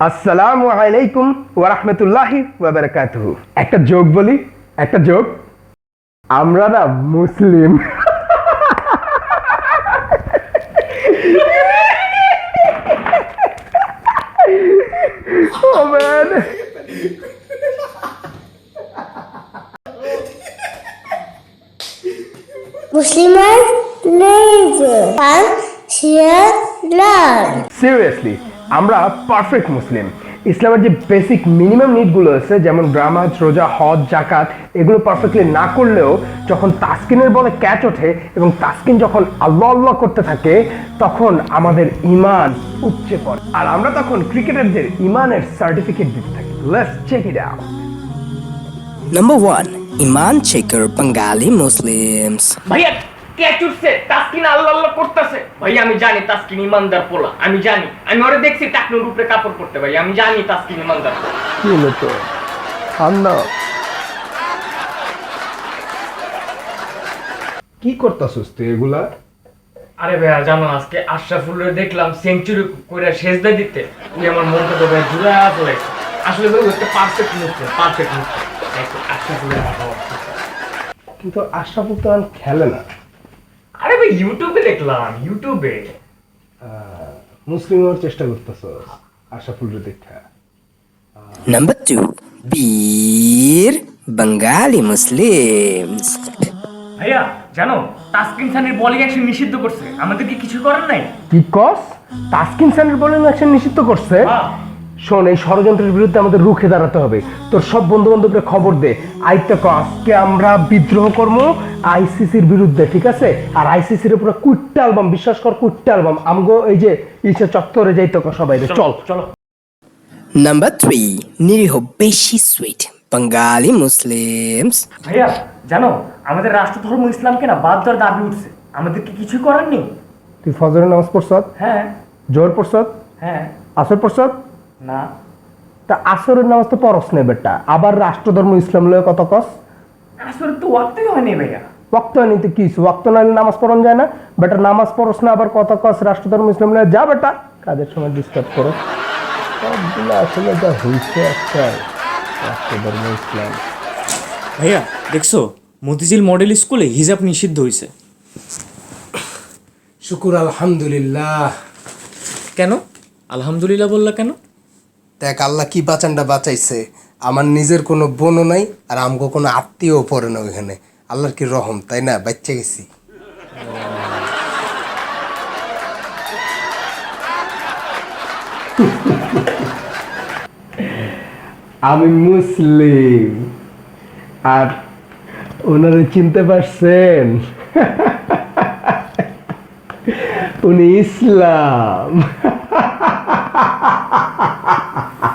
আসসালামু আলাইকুম ওরহমতুল্লাহি ওয়াবারাকাতুহু একটা যোগ বলি একটা যোগ আমরা না মুসলিম oh man মুসলিমান লেজে পান শেয়ার লাল সিরিয়াসলি আমরা পারফেক্ট মুসলিম। ইসলামের যে বেসিক মিনিমাম নিডগুলো আছে যেমন গ্রামাজ রোজা হজ জাকাত এগুলো পারফেক্টলি না করলেও যখন তাসকিনের বলে ক্যাচ ওঠে এবং তাসকিন যখন আল্লাহ আল্লাহ করতে থাকে তখন আমাদের ইমান উপচে পড়ে। আর আমরা তখন ক্রিকেটারদের ইমানের সার্টিফিকেট দিতে থাকি। Let's check it out Number one, Iman Checker Bengali Muslims. ভাইয়া কে তাসকিন আল্লাহ আল্লাহ করতেছে। ভাই আমি জানি তাসকিন ইমানদার পোলা আমি জানি। আমি ওরে দেখছি টাকনুর উপরে কাপড় পরতে ভাই আমি জানি তাসকিন ইমানদার। কি হলো তো? ঠান্ডা। কি করতেছিস তুই এগুলা? আরে ভাইয়া জানো আজকে আশরাফুলের দেখলাম সেঞ্চুরি করে সেজদা দিতে। তুই আমার মনটা তো ভাই জুড়ে ফেলেছে আসলে ভাই একটা পারফেক্ট পারফেক্ট আশরাফুলের কিন্তু আশরাফুল তো আর খেলে না। ভাই ইউটিউবে দেখলাম ইউটিউবে মুসলিম হওয়ার চেষ্টা করতেছ আশরাফুল দেখা Number two, Bir Bengali Muslims. ভাইয়া জানো তাসকিন সানির বলিং অ্যাকশন নিষিদ্ধ করছে। আমাদের কি কিছু করার নাই? কি কস তাসকিন সানের বলেন অ্যাকশন নিষিদ্ধ করছে। শোন এই ষড়যন্ত্রের বিরুদ্ধে আমাদের রুখে দাঁড়াতে হবে। তোর সব বন্ধু বান্ধবকে খবর দে। আইতে ক আজকে আমরা বিদ্রোহ করব আইসিসির বিরুদ্ধে ঠিক আছে? আর আইসিসির উপরে কুইটটা অ্যালবাম বিশ্বাস কর কুইটটা অ্যালবাম। আমগো এই যে ইসে চত্বরে যাইতে ক সবাই রে, চল। চলো Number three, Niriho Beshi Sweet Bengali Muslims. ভাইয়া জানো আমাদের রাষ্ট্র ধর্ম ইসলামকে না বাদ দেওয়ার দাবি উঠছে। আমাদের কি কিছু করার নেই। তুই ফজরের নামাজ পড়ছত হ্যাঁ। জোর পড়ছত হ্যাঁ। আসর পড়ছত না। তা আসরের নামাজ তো পরস নেই বেটা। আবার রাষ্ট্রধর্ম ইসলাম লয়ে কত কস? আসলে তো ওয়াক্তই হয়নি ভাইয়া। ওয়াক্ত নিতে কি ওয়াক্ত নাইলে নামাজ পড়ন যায় না? বেটা নামাজ পড়স না আবার কত কস? রাষ্ট্রধর্ম ইসলাম লয়ে যা বেটা। কাজের সময় ডিস্টার্ব করো। সবগুলো আসলে যা হয়েছে একটা রাষ্ট্রধর্ম ইসলাম। ভাইয়া দেখছ? মতিঝিল মডেল স্কুলে হিজাব নিষিদ্ধ হয়েছে শুকুর আলহামদুলিল্লাহ। কেন? আলহামদুলিল্লাহ বললা কেন? দেখ, আল্লাহ কি বাঁচানটা বাঁচাইছে? আমার নিজের কোনো বোনও নাই আর আমগো কোনো আত্মীয়ও পড়ে না ওইখানে। আল্লাহর কি রহম, তাই না? বাচ্চা গেছি। আমি মুসলিম। আর ওনারা চিনতে পারছেন? উনি ইসলাম।